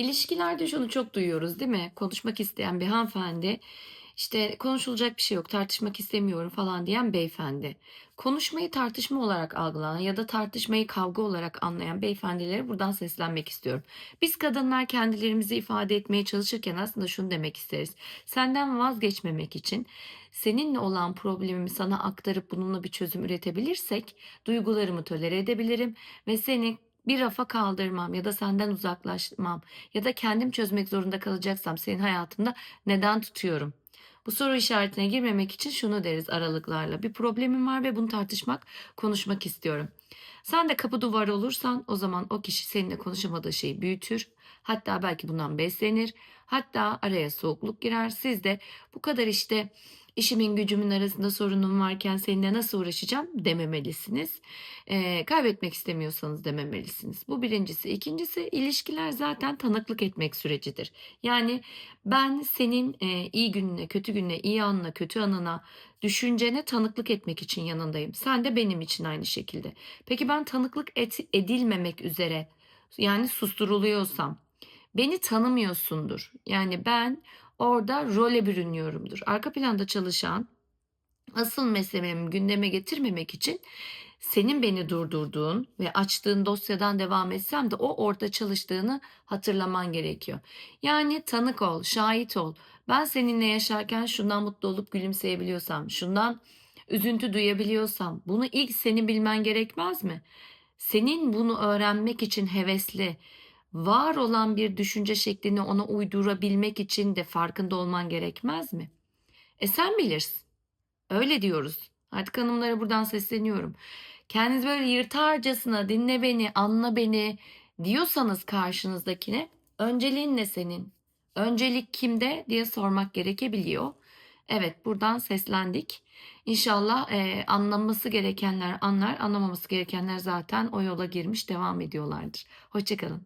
İlişkilerde şunu çok duyuyoruz değil mi? Konuşmak isteyen bir hanımefendi, işte konuşulacak bir şey yok, tartışmak istemiyorum falan diyen beyefendi. Konuşmayı tartışma olarak algılanan ya da tartışmayı kavga olarak anlayan beyefendilere buradan seslenmek istiyorum. Biz kadınlar kendilerimizi ifade etmeye çalışırken aslında şunu demek isteriz. Senden vazgeçmemek için seninle olan problemimi sana aktarıp bununla bir çözüm üretebilirsek duygularımı tolere edebilirim ve seni bir rafa kaldırmam ya da senden uzaklaşmam ya da kendim çözmek zorunda kalacaksam senin hayatımda neden tutuyorum? Bu soru işaretine girmemek için şunu deriz aralıklarla. Bir problemim var ve bunu tartışmak, konuşmak istiyorum. Sen de kapı duvar olursan o zaman o kişi seninle konuşamadığı şeyi büyütür. Hatta belki bundan beslenir. Hatta araya soğukluk girer. Siz de bu kadar işte işimin gücümün arasında sorunum varken seninle nasıl uğraşacağım dememelisiniz. Ee, kaybetmek istemiyorsanız dememelisiniz. Bu birincisi. İkincisi ilişkiler zaten tanıklık etmek sürecidir. Yani ben senin e, iyi gününe, kötü gününe, iyi anına, kötü anına, düşüncene tanıklık etmek için yanındayım. Sen de benim için aynı şekilde. Peki ben tanıklık et, edilmemek üzere yani susturuluyorsam beni tanımıyorsundur. Yani ben orada role bürünüyorumdur. Arka planda çalışan asıl meselemi gündeme getirmemek için senin beni durdurduğun ve açtığın dosyadan devam etsem de o orada çalıştığını hatırlaman gerekiyor. Yani tanık ol, şahit ol. Ben seninle yaşarken şundan mutlu olup gülümseyebiliyorsam, şundan üzüntü duyabiliyorsam bunu ilk senin bilmen gerekmez mi? Senin bunu öğrenmek için hevesli, var olan bir düşünce şeklini ona uydurabilmek için de farkında olman gerekmez mi? E sen bilirsin. Öyle diyoruz. Artık hanımlara buradan sesleniyorum. Kendiniz böyle yırtarcasına dinle beni, anla beni diyorsanız karşınızdakine önceliğin ne senin? Öncelik kimde diye sormak gerekebiliyor. Evet buradan seslendik. İnşallah e, anlaması gerekenler anlar, anlamaması gerekenler zaten o yola girmiş devam ediyorlardır. Hoşçakalın.